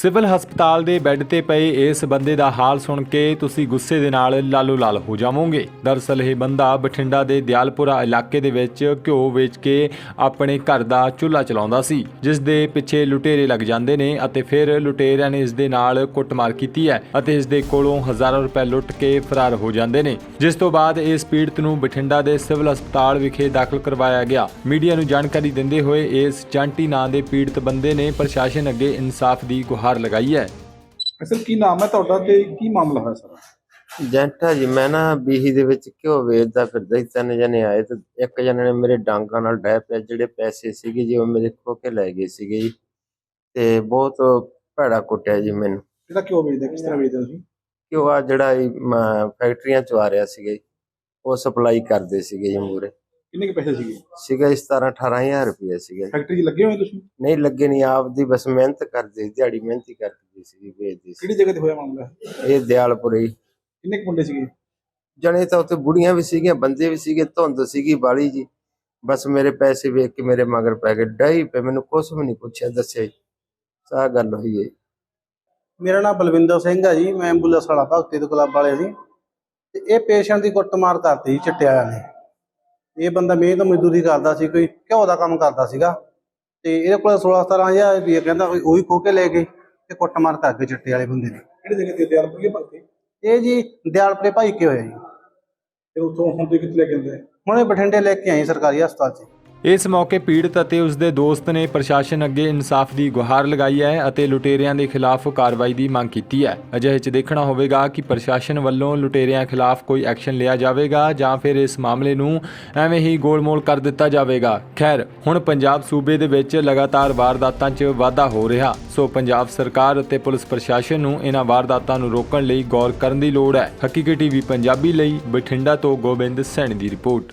Civil ਹਸਪਤਾਲ ਦੇ bed ਤੇ ਪਏ ਇਸ ਬੰਦੇ ਦਾ ਹਾਲ ਸੁਣ ਕੇ ਤੁਸੀਂ ਗੁੱਸੇ ਦੇ ਨਾਲ ਲਾਲੋ ਲਾਲ ਹੋ ਜਾਵੋਗੇ। ਦਰਅਸਲ ਇਹ ਬੰਦਾ ਬਠਿੰਡਾ ਦੇ ਦਿਆਲਪੁਰਾ ਇਲਾਕੇ ਦੇ ਵਿੱਚ ਘਿਓ ਵੇਚ ਕੇ ਆਪਣੇ ਘਰ ਦਾ ਚੁੱਲ੍ਹਾ ਚਲਾਉਂਦਾ ਸੀ, ਜਿਸ ਦੇ ਪਿੱਛੇ ਲੁਟੇਰੇ ਲੱਗ ਜਾਂਦੇ ਨੇ ਅਤੇ ਫਿਰ ਲੁਟੇਰਿਆਂ ਨੇ ਇਸ ਦੇ ਨਾਲ ਕੁੱਟਮਾਰ ਕੀਤੀ ਹੈ ਅਤੇ ਇਸ ਦੇ ਕੋਲੋਂ ਹਜ਼ਾਰਾਂ ਰੁਪਏ ਲੁੱਟ ਕੇ ਫਰਾਰ ਹੋ ਜਾਂਦੇ ਨੇ। ਜਿਸ ਤੋਂ ਬਾਅਦ ਇਸ ਪੀੜਤ ਨੂੰ ਬਠਿੰਡਾ ਦੇ ਸਿਵਲ ਹਸਪਤਾਲ ਵਿਖੇ ਦਾਖਲ ਕਰਵਾਇਆ ਗਿਆ। ਮੀਡੀਆ ਨੂੰ ਜਾਣਕਾਰੀ ਦਿੰਦੇ ਹੋਏ ਇਸ ਜੰਟੀ ਨਾਂ ਦੇ ਪੀੜਤ ਬੰਦੇ ਨੇ ਪ੍ਰਸ਼ਾਸਨ ਅੱਗੇ ਇਨਸਾਫ ਦੀ ਗੁਹਾਰ ਲਗਾਈ ਹੈ। ਅਸਲ ਕੀ ਨਾਮ ਹੈ ਤੁਹਾਡਾ ਤੇ ਕੀ ਮਾਮਲਾ ਹੋਇਆ ਸਾਰਾ? ਜੰਟਾ ਜੀ ਮੈਂ ਨਾ ਬੀਹੀ ਦੇ ਵਿੱਚ ਘਿਓ ਵੇਚਦਾ ਫਿਰਦਾ ਸੀ ਤਿੰਨ ਜਣੇ ਆਏ ਤੇ ਇੱਕ ਜਣੇ ਨੇ ਮੇਰੇ ਡਾਂਗਾਂ ਨਾਲ ਡਹਿ ਪਿਆ ਜਿਹੜੇ ਪੈਸੇ ਸੀਗੇ ਜੀ ਉਹ ਮੇਰੇ ਖੋ ਕੇ ਲੈ ਗਏ ਸੀਗੇ ਜੀ। ਤੇ ਬਹੁਤ ਭੈੜਾ ਕੁੱਟਿਆ ਜੀ ਮੈਨੂੰ। ਕਿਹੜਾ ਕਿਉਂ ਵੇਚਦੇ ਕਿਸ ਤਰ੍ਹਾਂ ਵੇਚਦੇ ਤੁਸੀਂ? ਘਿਓ ਆ ਜਿਹੜਾ ਮ, ਫੈਕਟਰੀਆਂ ਚ ਆ ਰਿਹਾ ਸੀਗਾ ਜੀ ਉਹ ਸਪਲਾਈ ਕਰਦੇ ਸੀਗੇ ਜੀ ਮੂਰੇ ਕਿੰਨੇ ਕੁ ਪੈਸੇ ਸੀਗੇ? ਸੀਗਾ ਜੀ 17 18000 ਰੁਪਏ ਸੀਗਾ। ਫੈਕਟਰੀ 'ਚ ਲੱਗੇ ਹੋਏ ਤੁਸੀਂ? ਨਹੀਂ ਲੱਗੇ ਨਹੀਂ ਆਪਦੀ ਬਸ ਮਿਹਨਤ ਕਰਦੇ ਦਿਹਾੜੀ ਮਿਹਨਤੀ ਕਰਦੀ ਸੀ ਵੇਚਦੀ ਸੀ। ਕਿਹੜੀ ਜਗ੍ਹਾ ਤੇ ਹੋਇਆ ਮਾਮਲਾ? ਇਹ ਦਿਆਲਪੁਰੇ। ਕਿੰਨੇ ਕੁ ਮੁੰਡੇ ਸੀਗੇ? ਜਣੇ ਤਾਂ ਉੱਥੇ ਬੁੜੀਆਂ ਵੀ ਸੀਗੀਆਂ ਬੰਦੇ ਵੀ ਸੀਗੇ ਧੁੰਦ ਸੀਗੀ ਬਾਲੀ ਜੀ। ਬਸ ਮੇਰੇ ਪੈਸੇ ਵੇਖ ਕੇ ਮੇਰੇ ਮਗਰ ਪੈ ਗਏ ਡਾਈ ਪਏ ਮੈਨੂੰ ਕੁਛ ਵੀ ਨਹੀਂ ਪੁੱਛਿਆ ਦੱਸਿਆ ਜੀ। ਸਾਹ ਗੱਲ ਹੋਈ ਹੈ ਮੇਰਾ ਨਾਮ ਬਲਵਿੰਦਰ ਸਿੰਘ ਹੈ ਜੀ ਮੈਂ ਐਂਬੂਲੈਂਸ ਵਾਲਾ ਭਗਤੀ ਦੇ ਕਲੱਬ ਵਾਲੇ ਸੀ ਤੇ ਇਹ ਪੇਸ਼ੈਂਟ ਦੀ ਕੁੱਟਮਾਰ ਕਰਤੀ ਚਿੱਟਿਆਂ ਨੇ। ਇਹ ਬੰਦਾ ਮਿਹਨਤ ਮਜ਼ਦੂਰੀ ਕਰਦਾ ਸੀ ਕੋਈ ਘਿਓ ਦਾ ਕੰਮ ਕਰਦਾ ਸੀਗਾ। ਤੇ ਇਹਦੇ ਕੋਲ 16 17000 ਰੁਪਏ ਕਹਿੰਦਾ ਕੋਈ ਉਹੀ ਖੋ ਕੇ ਲੈ ਗਏ ਤੇ ਕੁੱਟਮਾਰ ਕਰ ਗਏ ਚਿੱਟੇ ਵਾਲੇ ਬੰਦੇ ਨੇ। ਕਿਹੜੀ ਜਗ੍ਹਾ ਤੇ ਦਿਆਲਪੁਰੀਏ ਭਗਤੇ? ਇਹ ਜੀ ਦਿਆਲਪੁਰੇ ਭਾਈ ਕੇ ਹੋਇਆ ਜੀ। ਤੇ ਉੱਥੋਂ ਹੁਣ ਤੁਸੀਂ ਕਿੱਥੇ ਲੈ ਕੇ ਆਉਂਦੇ? ਹੁਣ ਬਠਿੰਡੇ ਲੈ ਕੇ ਆਏ ਸਰਕਾਰੀ ਹਸਪਤਾਲ 'ਚ। ਇਸ ਮੌਕੇ ਪੀੜਤ ਅਤੇ ਉਸ ਦੇ ਦੋਸਤ ਨੇ ਪ੍ਰਸ਼ਾਸਨ ਅੱਗੇ ਇਨਸਾਫ ਦੀ ਗੁਹਾਰ ਲਗਾਈ ਹੈ ਅਤੇ ਲੁਟੇਰਿਆਂ ਦੇ ਖਿਲਾਫ ਕਾਰਵਾਈ ਦੀ ਮੰਗ ਕੀਤੀ ਹੈ। ਅਜਿਹੇ 'ਚ ਦੇਖਣਾ ਹੋਵੇਗਾ ਕਿ ਪ੍ਰਸ਼ਾਸਨ ਵੱਲੋਂ ਲੁਟੇਰਿਆਂ ਖਿਲਾਫ ਕੋਈ ਐਕਸ਼ਨ ਲਿਆ ਜਾਵੇਗਾ ਜਾਂ ਫਿਰ ਇਸ ਮਾਮਲੇ ਨੂੰ ਐਵੇਂ ਹੀ ਗੋਲਮੋਲ ਕਰ ਦਿੱਤਾ ਜਾਵੇਗਾ। ਖੈਰ, ਹੁਣ ਪੰਜਾਬ ਸੂਬੇ ਦੇ ਵਿੱਚ ਲਗਾਤਾਰ ਵਾਰਦਾਤਾਂ 'ਚ ਵਾਧਾ ਹੋ ਰਿਹਾ। ਸੋ ਪੰਜਾਬ ਸਰਕਾਰ ਅਤੇ ਪੁਲਿਸ ਪ੍ਰਸ਼ਾਸਨ ਨੂੰ ਇਹਨਾਂ ਵਾਰਦਾਤਾਂ ਨੂੰ ਰੋਕਣ ਲਈ ਗੌਰ ਕਰਨ ਦੀ ਲੋੜ ਹੈ। ਹਕੀਕਤ ਟੀਵੀ ਪੰਜਾਬੀ ਲਈ ਬਠਿੰਡਾ ਤੋਂ ਗੋਬਿੰਦ ਸੈਣੀ ਦੀ ਰਿਪੋਰਟ।